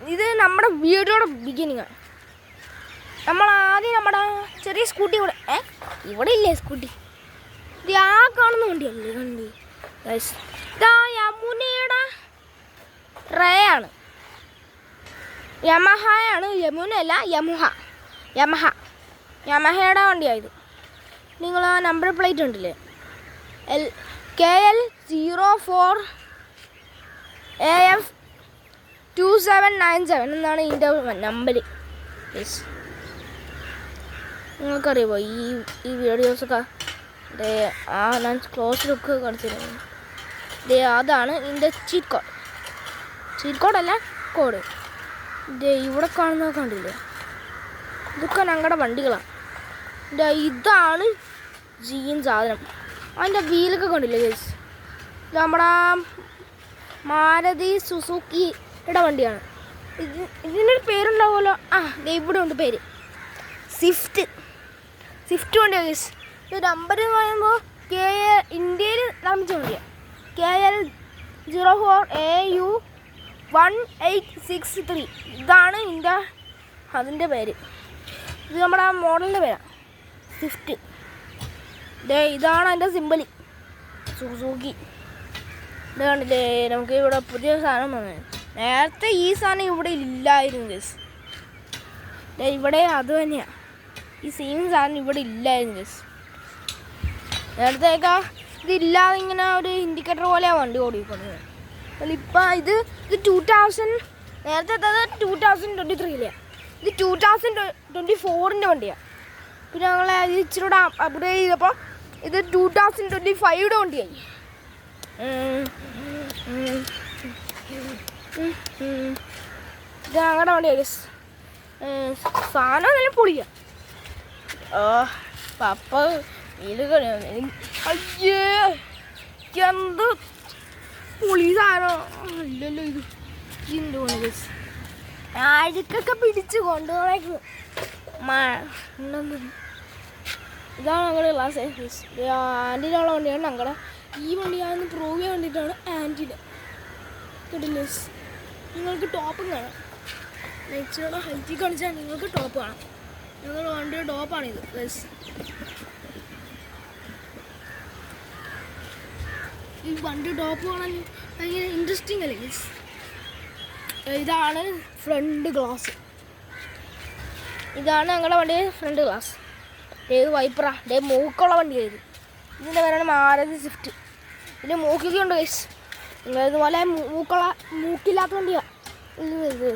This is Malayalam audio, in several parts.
ഇത് നമ്മുടെ വീഡിയോയുടെ ബിഗിനിങ് ആണ്. നമ്മൾ ആദ്യം നമ്മുടെ ചെറിയ സ്കൂട്ടി ഇവിടെ ഏ? ഇവിടെ ഇല്ലേ സ്കൂട്ടി ഇത് ആ കാണുന്ന വണ്ടിയല്ലേ വണ്ടി? ഇതാ യമുനയുടെ റേ ആണ്. യമഹയാണ് യമുന അല്ല യമുഹ. യമഹ. യമഹയുടെ വണ്ടിയായത് നിങ്ങൾ ആ നമ്പർ പ്ലേറ്റ് ഉണ്ടല്ലേ? L K L zero four A F two seven nine seven എന്നാണ് ഇതിന്റെ നമ്പർ യെസ് നിങ്ങൾക്കറിയുമോ ഈ ഈ വീഡിയോസൊക്കെ ദേ ആ ഞാൻ ക്ലോസ് ലുക്ക് കാണിച്ചിരുന്നു. ദേ അതാണ് ഇതിന്റെ ചീറ്റ് കോഡ് ചീറ്റ് കോഡല്ല കോഡ് ദേ ഇവിടെ കാണുന്നത് കണ്ടില്ലേ? ഇതൊക്കെ ഞങ്ങളുടെ വണ്ടികളാണ് ദേ ഇതാണ് ജീൻ സാധനം. അതിന്റെ വീലൊക്കെ കണ്ടില്ലേ ഗൈസ് നമ്മുടെ മാരുതി സുസുക്കിയുടെ വണ്ടിയാണ്. ഇത് ഇതിനൊരു പേരുണ്ടാവുമല്ലോ. ആ ഇവിടെ ഉണ്ട് പേര്. സ്വിഫ്റ്റ് സ്വിഫ്റ്റ് വണ്ടി ഗൈസ് ഇതൊരു നമ്പർ എന്ന് പറയുമ്പോൾ കെ എ ഇന്ത്യയിൽ നിർമ്മിച്ച വണ്ടിയാണ് K L zero four A U one eight six three ഇതാണ് ഇതിന്റെ അതിന്റെ പേര്. ഇത് നമ്മുടെ ആ മോഡലിന്റെ പേരാണ് സ്വിഫ്റ്റ് ദേ ഇതാണ് അതിന്റെ സിമ്പിൾ സുസൂക്കി ഇത് കണ്ടില്ലേ നമുക്ക് ഇവിടെ പുതിയ സാധനം വന്നത് നേരത്തെ ഈ സാധനം ഇവിടെ ഇല്ലായിരുന്നു ഗസ് ഇവിടെ അത് തന്നെയാണ് ഈ സെയിം സാധനം ഇവിടെ ഇല്ലായിരുന്നു ഗസ് നേരത്തേക്കാ ഇതില്ലാതെ ഇങ്ങനെ ഒരു ഇൻഡിക്കേറ്റർ പോലെയാണ് വണ്ടി ഓടിക്കൊണ്ടിരുന്നത്. ഇപ്പം ഇത് ഇത് ടൂ തൗസൻഡ് നേരത്തെ ടൂ തൗസൻഡ് ട്വന്റി ത്രീയിലെയാണ് ഇത് ടൂ തൗസൻഡ് ട്വന്റി ഫോറിന്റെ വണ്ടിയാണ് പിന്നെ ഞങ്ങൾ ഇത് ഇച്ചിരി കൂടെ ചെയ്തപ്പോൾ ഇത് ടൂ തൗസൻഡ് ട്വന്റി ഫൈവയുടെ വണ്ടിയായി. ഇത് ഞങ്ങളുടെ വണ്ടി ഒരു സാധനം നല്ല ഓ പപ്പ അയ്യേ എന്ത് പൊളി സാധനം. അല്ലല്ലോ ഇത്. അഴുക്കൊക്കെ പിടിച്ച് കൊണ്ടുപോയേക്കുന്നു ഇതാണ് ഞങ്ങളുടെ ക്ലാസ് ആന്റിനുള്ള വണ്ടിയാണ് ഞങ്ങളുടെ ഈ വണ്ടിയാണെന്ന് പ്രൂവ് ചെയ്യാൻ വേണ്ടിയിട്ടാണ് ആന്റിയുടെ നിങ്ങൾക്ക് ടോപ്പും കാണാം. നെച്ചിയുടെ ഹൈറ്റിൽ കാണിച്ചാൽ നിങ്ങൾക്ക് ടോപ്പ് കാണാം. ഞങ്ങൾ വണ്ടിയുടെ ടോപ്പാണിത് ബസ് ഈ വണ്ടി ടോപ്പ് കാണാൻ ഭയങ്കര ഇൻട്രസ്റ്റിംഗ് അല്ലേ മീൻസ് ഇതാണ് ഫ്രണ്ട് ഗ്ലാസ് ഇതാണ് ഞങ്ങളുടെ വണ്ടി ഫ്രണ്ട് ഗ്ലാസ് ഏത് വൈപ്പറാ ഡേ മൂക്കുള്ള വണ്ടിയായത് ഇതിന്റെ പേരാണ് മാരുതി സ്വിഫ്റ്റ്. ഇതിന്റെ മൂക്കൊക്കെ ഉണ്ട് ഗൈസ് ഇതുപോലെ മൂക്കള മൂക്കുള്ള മൂക്കില്ലാത്ത വണ്ടിയാ ഇത്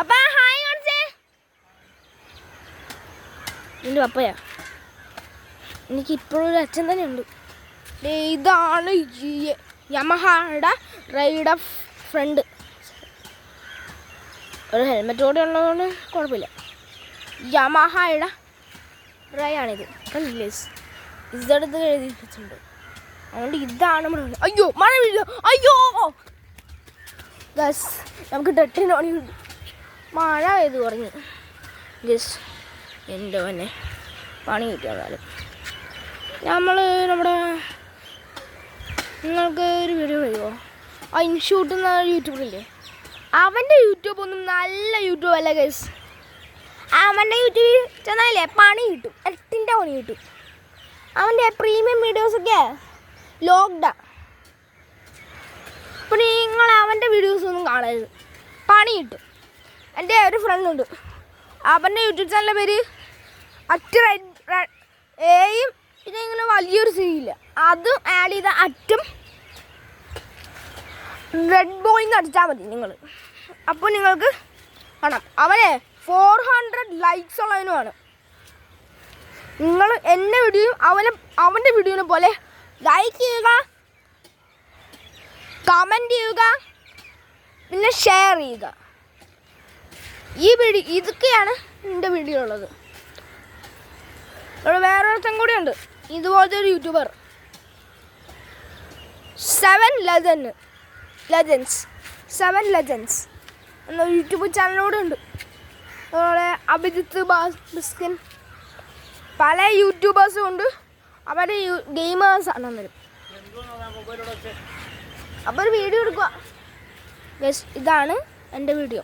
അപ്പ ഹായ് എന്റെ പപ്പയാ. എനിക്ക് ഇപ്പോഴും ഒരു അച്ഛൻ തന്നെ ഉണ്ട് ഇതാണ് യമഹയുടെ റൈഡ് ഫ്രണ്ട് ഒരു ഹെൽമെറ്റ് കൂടെ ഉള്ളതുകൊണ്ട് കുഴപ്പമില്ല. യമഹയുടെ ആണിത്. കണ്ടില്ലേ? ഇതെടുത്ത് വെച്ചിട്ടുണ്ട് അതുകൊണ്ട് ഇതാണ് മൃഗം അയ്യോ മഴ വീഴുക അയ്യോ! ഗസ് നമുക്ക് ടെട്ടിന് മഴ പെയ്ത് കുറഞ്ഞു. ഗസ് എന്റെ തന്നെ പണി കിട്ടിയാലും നമ്മൾ നമ്മുടെ നിങ്ങൾക്ക് ഒരു വീഡിയോ ആ ഇൻഷൂട്ട് എന്ന യൂട്യൂബിലില്ലേ? അവന്റെ യൂട്യൂബ് ഒന്നും നല്ല യൂട്യൂബ് അല്ല ഗൈസ് അവന്റെ യൂട്യൂബിൽ ചെന്നാലേ പണി കിട്ടും. എട്ടിന്റെ പണി കിട്ടും. അവന്റെ പ്രീമിയം വീഡിയോസൊക്കെ ലോക്ക്ഡൗൺ അപ്പോൾ നിങ്ങൾ അവന്റെ വീഡിയോസ് ഒന്നും കാണരുത്. പണി കിട്ടും എന്റെ ഒരു ഫ്രണ്ട് ഉണ്ട്. അവന്റെ യൂട്യൂബ് ചാനലിന്റെ പേര് അറ്റ് റെഡ് എയും പിന്നെ ഇങ്ങനെ വലിയൊരു സീയില്ല അതും ആഡ് ചെയ്ത അറ്റും റെഡ് ബോയിന്ന് അടിച്ചാൽ മതി നിങ്ങൾ അപ്പോൾ നിങ്ങൾക്ക് കാണാം. അവനെ ഫോർ ഹൺഡ്രഡ് ലൈക്സ് ഉള്ളതിനുമാണ് നിങ്ങൾ എന്റെ വീഡിയോയും അവനെ അവന്റെ വീഡിയോനെ പോലെ ലൈക്ക് ചെയ്യുക കമന്റ് ചെയ്യുക പിന്നെ ഷെയർ ചെയ്യുക. ഈ വീഡിയോ ഇതൊക്കെയാണ് എന്റെ വീഡിയോ ഉള്ളത്. ഇവിടെ വേറൊരുത്തൻ കൂടി ഉണ്ട്. ഇതുപോലത്തെ ഒരു YouTuber seven legend legends seven legends എന്ന യൂട്യൂബ് ചാനലോടെ ഉണ്ട്. അതുപോലെ അഭിജിത്ത് ബാസ് ബിസ്കിൻ. പല യൂട്യൂബേഴ്സും ഉണ്ട്. അവർ ഗെയിമേഴ്സ് ആണ് അന്നേരം അപ്പോൾ ഒരു വീഡിയോ എടുക്കുക. ബസ് ഇതാണ് എന്റെ വീഡിയോ.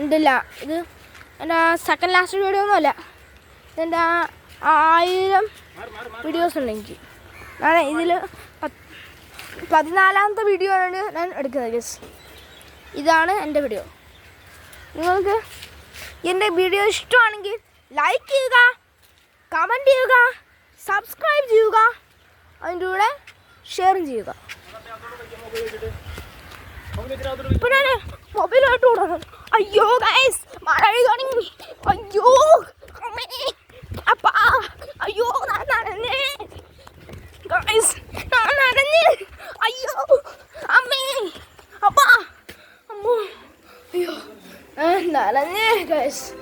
എന്റെ ലാ ഇത് എന്റെ സെക്കൻഡ് ലാസ്റ്റ് വീഡിയോ ഒന്നുമല്ല. ഇതെന്റെ ആയിരം വീഡിയോസ് ഉണ്ട് എനിക്ക്. ഞാൻ ഇതിൽ പതിനാലാമത്തെ വീഡിയോ ആണ് ഞാൻ എടുക്കുന്നത് ഗസ് ഇതാണ് എന്റെ വീഡിയോ നിങ്ങൾക്ക് എന്റെ വീഡിയോ ഇഷ്ടമാണെങ്കിൽ ലൈക്ക് ചെയ്യുക കമന്റ് ചെയ്യുക. സബ്സ്ക്രൈബ് ചെയ്യുക. അതിന്റെ കൂടെ ഷെയറും ചെയ്യുക. ഇപ്പൊ ഞാൻ മൊബൈലോട്ട് വിടണം അയ്യോ ഗൈസ് മഴ തുടങ്ങി. അയ്യോ അപ്പാ. അയ്യോ ഞാൻ നനഞ്ഞേ. ഗൈസ് അയ്യോ അമ്മേ. അപ്പാ. അമ്മോ. അയ്യോ നനഞ്ഞേ ഗൈസ്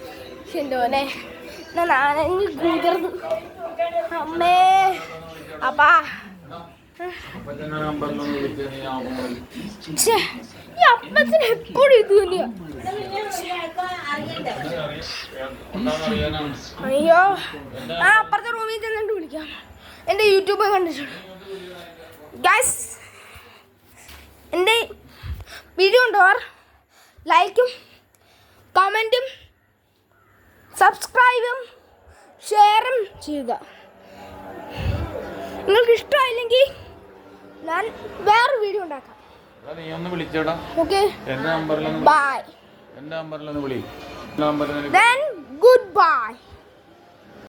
എന്റെ മോനെ ഞാൻ നനഞ്ഞ് കുതിർന്നു. അമ്മേ അപ്പാ. ഈ അപ്പച്ചന് എപ്പോഴും ഇത് തന്നെയാ. അയ്യോ ആ അപ്പുറത്തെ റൂമിൽ ചെന്നിട്ട് വിളിക്കാം. എന്റെ യൂട്യൂബ് കണ്ടിട്ടുണ്ട്. ഗൈസ് എന്റെ വീഡിയോ ഉണ്ടോർ ലൈക്കും കമന്റും സബ്സ്ക്രൈബും ഷെയറും ചെയ്യുക. നിങ്ങൾക്ക് ഇഷ്ടമായില്ലെങ്കിൽ ഞാൻ വേറെ വീഡിയോ ഉണ്ടാക്കാം. നീ ഒന്ന് വിളിച്ചോടാ. ഓക്കെ. എന്റെ നമ്പറിലൊന്ന് ബൈ എന്റെ നമ്പറിലൊന്ന് വിളി. നമ്പറിൽ ഗുഡ് goodbye.